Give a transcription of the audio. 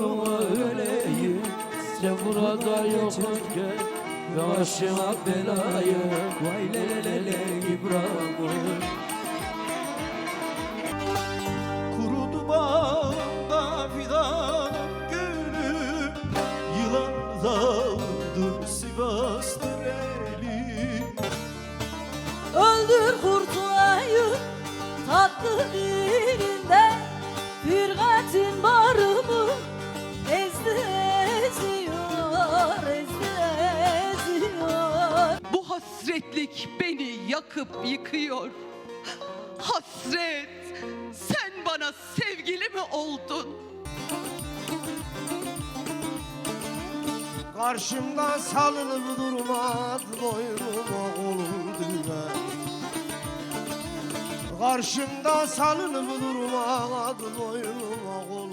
öleyim Sen burada yokken Başıma belayı. Vay le le le le İbrahim Kurudu bağda fidan gülü Yılan Sivas'tır eli. Öldür kurtulayım tatlı dilinde Firgatin barımı hasretlik beni yakıp yıkıyor. Hasret, sen bana sevgili mi oldun? Karşımda salınıp durmaz boynuma olur dümen Karşımda salınıp durmaz boynuma olur